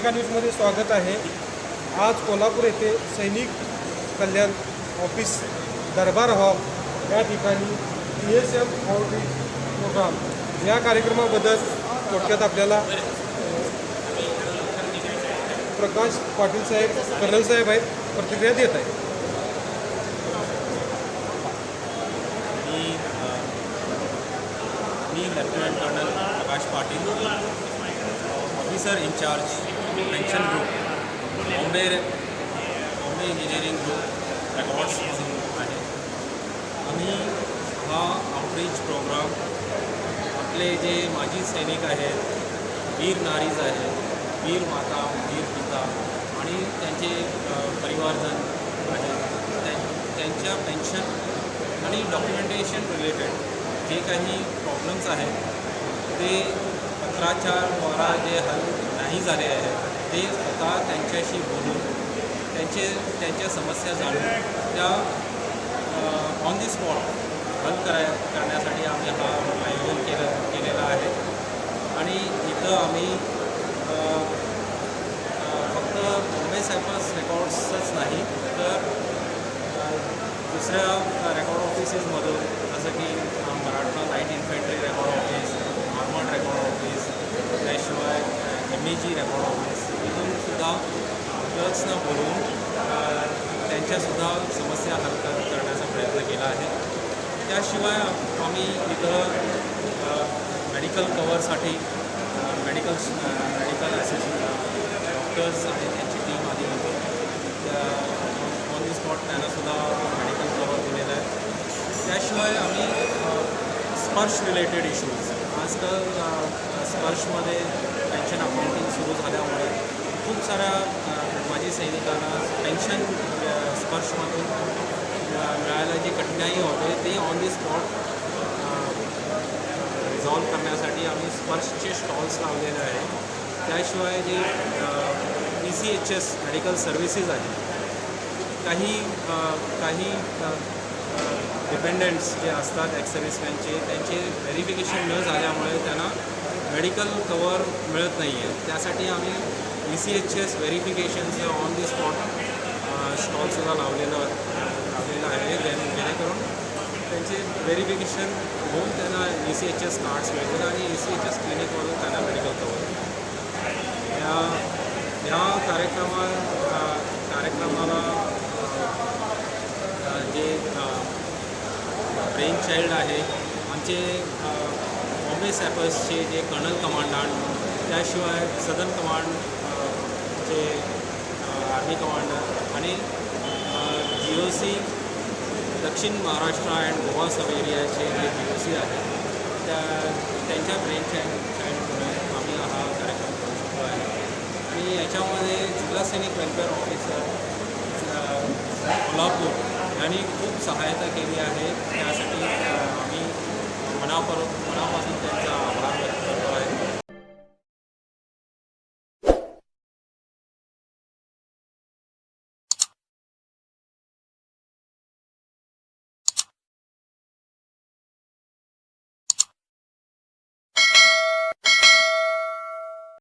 पत्रिका न्यूजमध्ये स्वागत आहे. आज कोल्हापूर येथे सैनिक कल्याण ऑफिस दरबार हॉल या ठिकाणी P S M outreach programme या कार्यक्रमाबद्दल थोडक्यात आपल्याला प्रकाश पाटील साहेब कर्नल साहेब आहेत प्रतिक्रिया देत आहेत. मी मी lieutenant colonel Prakash Patil officer in charge pension group Bombay Bombay engineering group records आहे. आम्ही हा आउटरीच प्रोग्राम आपले जे माजी सैनिक आहेत वीर नारीज आहेत वीर माता वीर पिता आणि त्यांचे परिवारजन आहेत त्यांच्या पेन्शन आणि डॉक्युमेंटेशन रिलेटेड जे काही प्रॉब्लेम्स आहेत ते पत्राच्याद्वारा जे हल कमी झाले आहेत ते स्वतः त्यांच्याशी बोलून त्यांचे त्यांच्या समस्या जाणून त्या ऑन दी स्पॉट हल कराय करण्यासाठी आम्ही हा आयोजन केलं केलेला आहे. आणि इथं आम्ही फक्त बॉम्बे सायपस रेकॉर्ड्सच नाही तर दुसऱ्या रेकॉर्ड ऑफिसेसमधून जसं की Maratha light infantry record office armoured record office इमेजी जी रेकॉर्ड ऑफिस इथून सुद्धा क्लर्क्सना बोलवून त्यांच्यासुद्धा समस्या हल कर करण्याचा प्रयत्न केला आहे. त्याशिवाय आम्ही इथं मेडिकल कवरसाठी मेडिकल मेडिकल असिस्ट डॉक्टर्स आणि त्यांची टीम आली होती. ऑन द स्पॉट त्यांनासुद्धा मेडिकल कवर दिलेलं आहे. त्याशिवाय आम्ही स्पर्श रिलेटेड इश्यूज आजकाल स्पर्शमध्ये पेन्शन अकाउंटिंग सुरू झाल्यामुळे खूप साऱ्या माझी माजी सैनिकांना पेन्शन स्पर्शमधून मिळायला जी कठीणाई होते ते ऑन दी स्पॉट रिझॉल्व करण्यासाठी आम्ही स्पर्शचे स्टॉल्स लावलेले आहे त्याशिवाय जे E C H S medical services आहेत काही काही डिपेंडंट्स जे असतात एक्स सर्व्हिसमॅनचे त्यांचे व्हेरिफिकेशन न झाल्यामुळे त्यांना मेडिकल कवर मिळत नाही आहे त्यासाठी आम्ही E C H S on the spot स्टॉलसुद्धा लावलेलं लावलेलं आहे. जेणे जेणेकरून त्यांचे व्हेरिफिकेशन होऊन त्यांना E C H S cards मिळतील आणि ई सी एच एस क्लिनिकवरून त्यांना मेडिकल कवर या या कार्यक्रमा चाइल्ड आहे. आमचे बॉम्बे सॅपर्सचे जे कर्नल कमांडंट त्याशिवाय सदर्न कमांड जे चे आर्मी कमांडर आणि जी ओ सी दक्षिण महाराष्ट्र अँड गोवा सब एरियाचे जे जी ओ सी आहेत त्या त्यांच्या ब्रेंच चाइल्डमुळे आम्ही हा कार्यक्रम करू शकतो आहे. आणि याच्यामध्ये जिल्हा सैनिक वेलफेअर ऑफिसर कोल्हापूर यांनी खूप सहायता केली आहे. त्यासाठी